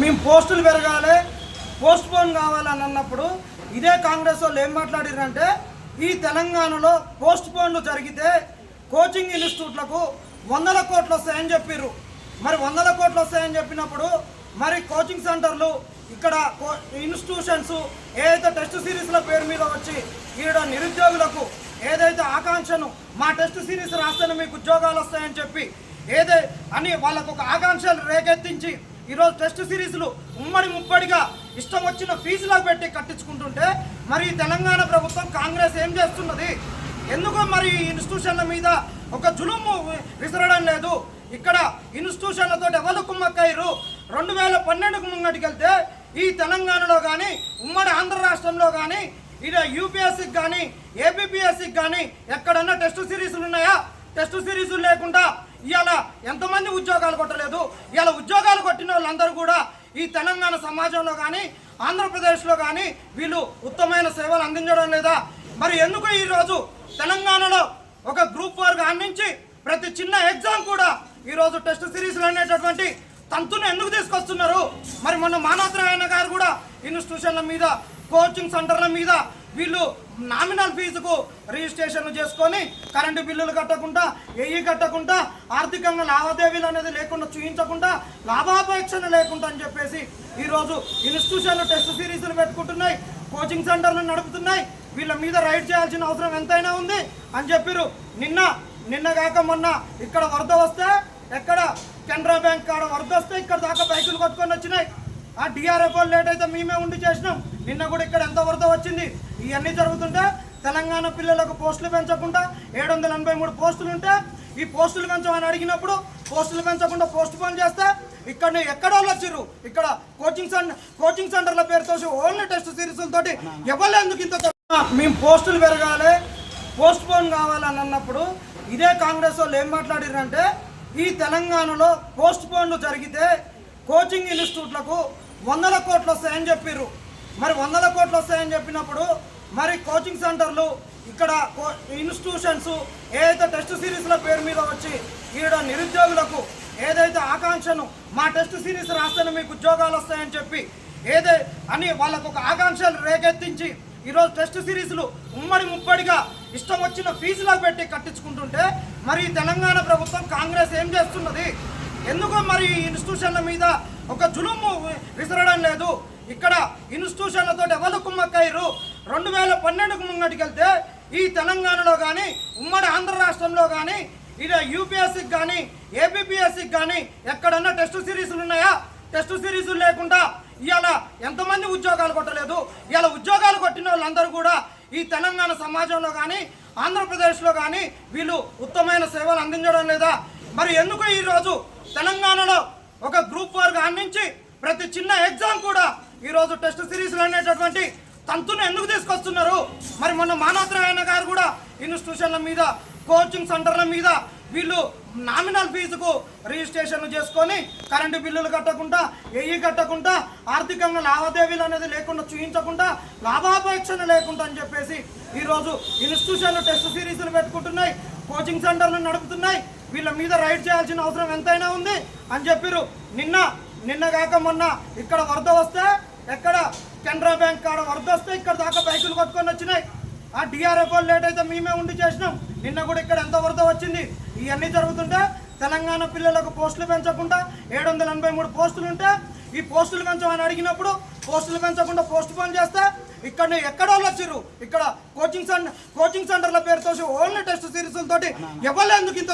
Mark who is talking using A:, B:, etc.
A: మేము పోస్టులు పెరగాలి పోస్ట్ పోన్ కావాలని అన్నప్పుడు ఇదే కాంగ్రెస్ వాళ్ళు ఏం మాట్లాడారంటే ఈ తెలంగాణలో పోస్ట్ పోన్లు జరిగితే కోచింగ్ ఇన్స్టిట్యూట్లకు వందల కోట్లు వస్తాయని చెప్పిర్రు. మరి వందల కోట్లు వస్తాయని చెప్పినప్పుడు మరి కోచింగ్ సెంటర్లు ఇక్కడ ఇన్స్టిట్యూషన్స్ ఏదైతే టెస్ట్ సిరీస్ల పేరు మీద వచ్చి ఈడ నిరుద్యోగులకు ఏదైతే ఆకాంక్షను మా టెస్ట్ సిరీస్ రాస్తేనే మీకు ఉద్యోగాలు వస్తాయని చెప్పి ఏదే అని వాళ్ళకు ఒక ఆకాంక్షలు రేకెత్తించి ఈరోజు టెస్ట్ సిరీస్లు ఉమ్మడి ముప్పడిగా ఇష్టం వచ్చిన ఫీజులకు పెట్టి కట్టించుకుంటుంటే మరి తెలంగాణ ప్రభుత్వం కాంగ్రెస్ ఏం చేస్తున్నది? ఎందుకు మరి ఈ ఇన్స్టిట్యూషన్ల మీద ఒక జులుము విసరడం లేదు. ఇక్కడ ఇన్స్టిట్యూషన్లతో ఎవరు కుమ్మక్కయ్యారు? రెండు వేల పన్నెండుకు ముంగటికెళ్తే ఈ తెలంగాణలో కానీ ఉమ్మడి ఆంధ్ర రాష్ట్రంలో కానీ ఇలా యూపీఎస్సికి కానీ ఏపీపీఎస్సికి కానీ ఎక్కడన్నా టెస్ట్ సిరీస్లు ఉన్నాయా? టెస్ట్ సిరీస్లు లేకుండా ఇవాళ ఎంతమంది ఉద్యోగాలు కొట్టలేదు. ఇవాళ ఉద్యోగాలు కొట్టిన వాళ్ళందరూ కూడా ఈ తెలంగాణ సమాజంలో కానీ ఆంధ్రప్రదేశ్లో కానీ వీళ్ళు ఉత్తమమైన సేవలు అందించడం లేదా? మరి ఎందుకు ఈరోజు తెలంగాణలో ఒక గ్రూప్ వర్క్ అందించి ప్రతి చిన్న ఎగ్జామ్ కూడా ఈరోజు టెస్ట్ సిరీస్లు అనేటటువంటి తంతును ఎందుకు తీసుకొస్తున్నారు? మరి మొన్న మానవరాయణ గారు కూడా ఇన్స్టిట్యూషన్ల మీద కోచింగ్ సెంటర్ల మీద వీళ్ళు నామినల్ ఫీజుకు రిజిస్ట్రేషన్ చేసుకొని కరెంటు బిల్లులు కట్టకుండా ఎయ్యి కట్టకుండా ఆర్థికంగా లావాదేవీలు అనేది లేకుండా చూపించకుండా లాభాపేక్షణ లేకుండా అని చెప్పేసి ఈరోజు ఇన్స్టిట్యూషన్లు టెస్ట్ సిరీస్లు పెట్టుకుంటున్నాయి కోచింగ్ సెంటర్లు నడుపుతున్నాయి. వీళ్ళ మీద రైడ్ చేయాల్సిన అవసరం ఎంతైనా ఉంది అని చెప్పారు నిన్న నిన్న కాక మొన్న ఇక్కడ వరద వస్తే ఎక్కడ కెనరా బ్యాంక్ కాడ వరద వస్తే ఇక్కడ దాకా బైకులు కొట్టుకొని వచ్చినాయి. ఆ డిఆర్ఎఫ్ వాళ్ళు లేట్ అయితే మేమే ఉండి చేసినాం. నిన్న కూడా ఇక్కడ ఎంత వరద వచ్చింది? ఇవన్నీ జరుగుతుంటే తెలంగాణ పిల్లలకు పోస్టులు పెంచకుండా ఏడు వందల ఎనభై మూడు పోస్టులు ఉంటే ఈ పోస్టులు పెంచమని అడిగినప్పుడు పోస్టులు పెంచకుండా పోస్ట్ పోన్ చేస్తే ఇక్కడ ఎక్కడ వాళ్ళు వచ్చిర్రు? ఇక్కడ కోచింగ్ సెంటర్ కోచింగ్ సెంటర్ల పేరుతో ఓన్లీ టెస్ట్ సిరీస్లతో ఎవరు ఎందుకు ఇంత మేము పోస్టులు పెరగాలి. పోస్ట్ పోన్ కావాలని అన్నప్పుడు ఇదే కాంగ్రెస్ వాళ్ళు ఏం మాట్లాడారంటే ఈ తెలంగాణలో పోస్ట్ పోన్లు జరిగితే కోచింగ్ ఇన్స్టిట్యూట్లకు వందల కోట్లు వస్తాయని చెప్పిర్రు. మరి వందల కోట్లు వస్తాయని చెప్పినప్పుడు మరి కోచింగ్ సెంటర్లు ఇక్కడ కో- ఇన్స్టిట్యూషన్స్ ఏదైతే టెస్ట్ సిరీస్ల పేరు మీద వచ్చి ఈడ నిరుద్యోగులకు ఏదైతే ఆకాంక్షను మా టెస్ట్ సిరీస్ రాస్తేనే మీకు ఉద్యోగాలు వస్తాయని చెప్పి ఏదే అని వాళ్ళకు ఒక ఆకాంక్షలు రేకెత్తించి ఈరోజు టెస్ట్ సిరీస్లు ఉమ్మడి ముప్పడిగా ఇష్టం వచ్చిన ఫీజులకు పెట్టి కట్టించుకుంటుంటే మరి తెలంగాణ ప్రభుత్వం కాంగ్రెస్ ఏం చేస్తున్నది? ఎందుకో మరి ఈ ఇన్స్టిట్యూషన్ల మీద ఒక జులుము విసరడం లేదు. ఇక్కడ ఇన్స్టిట్యూషన్లతో ఎవరు కుమ్మక్కయ్యారు? రెండు వేల పన్నెండుకు ముంగటికెళ్తే ఈ తెలంగాణలో కానీ ఉమ్మడి ఆంధ్ర రాష్ట్రంలో కానీ ఇలా యూపీఎస్సికి కానీ ఏపీపీఎస్సికి కానీ ఎక్కడన్నా టెస్ట్ సిరీస్లు ఉన్నాయా? టెస్ట్ సిరీస్లు లేకుండా ఇవాళ ఎంతమంది ఉద్యోగాలు కొట్టలేదు? ఇవాళ ఉద్యోగాలు కొట్టిన వాళ్ళందరూ కూడా ఈ తెలంగాణ సమాజంలో కానీ ఆంధ్రప్రదేశ్లో కానీ వీళ్ళు ఉత్తమమైన సేవలు అందించడం లేదా? మరి ఎందుకు ఈరోజు తెలంగాణలో ఒక గ్రూప్ ఫోర్ నుంచి ప్రతి చిన్న ఎగ్జామ్ కూడా ఈరోజు టెస్ట్ సిరీస్లు అనేటటువంటి తంతును ఎందుకు తీసుకొస్తున్నారు? మరి మొన్న మానవరాయణ గారు కూడా ఇన్స్టిట్యూషన్ల మీద కోచింగ్ సెంటర్ల మీద వీళ్ళు నామినల్ ఫీజుకు రిజిస్ట్రేషన్ చేసుకొని కరెంటు బిల్లులు కట్టకుండా ఎయ్యి కట్టకుండా ఆర్థికంగా లావాదేవీలు అనేది లేకుండా చూపించకుండా లాభాపేక్షణ లేకుండా అని చెప్పేసి ఈరోజు ఇన్స్టిట్యూషన్లు టెస్ట్ సిరీస్లు పెట్టుకుంటున్నాయి కోచింగ్ సెంటర్లు నడుపుతున్నాయి. వీళ్ళ మీద రైడ్ చేయాల్సిన అవసరం ఎంతైనా ఉంది అని చెప్పిరు నిన్న నిన్న కాక మొన్న ఇక్కడ వరద వస్తే ఎక్కడ కెనరా బ్యాంక్ కాడ వరద వస్తే ఇక్కడ దాకా బైకులు కొట్టుకొని వచ్చినాయి. ఆ డిఆర్ఎఫ్ లేట్ అయితే మేమే ఉండి చేసినాం. నిన్న కూడా ఇక్కడ ఎంత వరద వచ్చింది? ఇవన్నీ జరుగుతుంటే తెలంగాణ పిల్లలకు పోస్టులు పెంచకుండా ఏడు వందల ఎనభై మూడు పోస్టులు ఉంటే ఈ పోస్టులు పెంచమని అడిగినప్పుడు పోస్టులు పెంచకుండా పోస్ట్ పోన్ చేస్తే ఇక్కడ ఎక్కడ వాళ్ళు వచ్చిర్రు? ఇక్కడ కోచింగ్ సెంటర్ కోచింగ్ సెంటర్ల పేరుతో ఓన్లీ టెస్ట్ సిరీస్లతోటి ఎవరు ఎందుకు ఇంత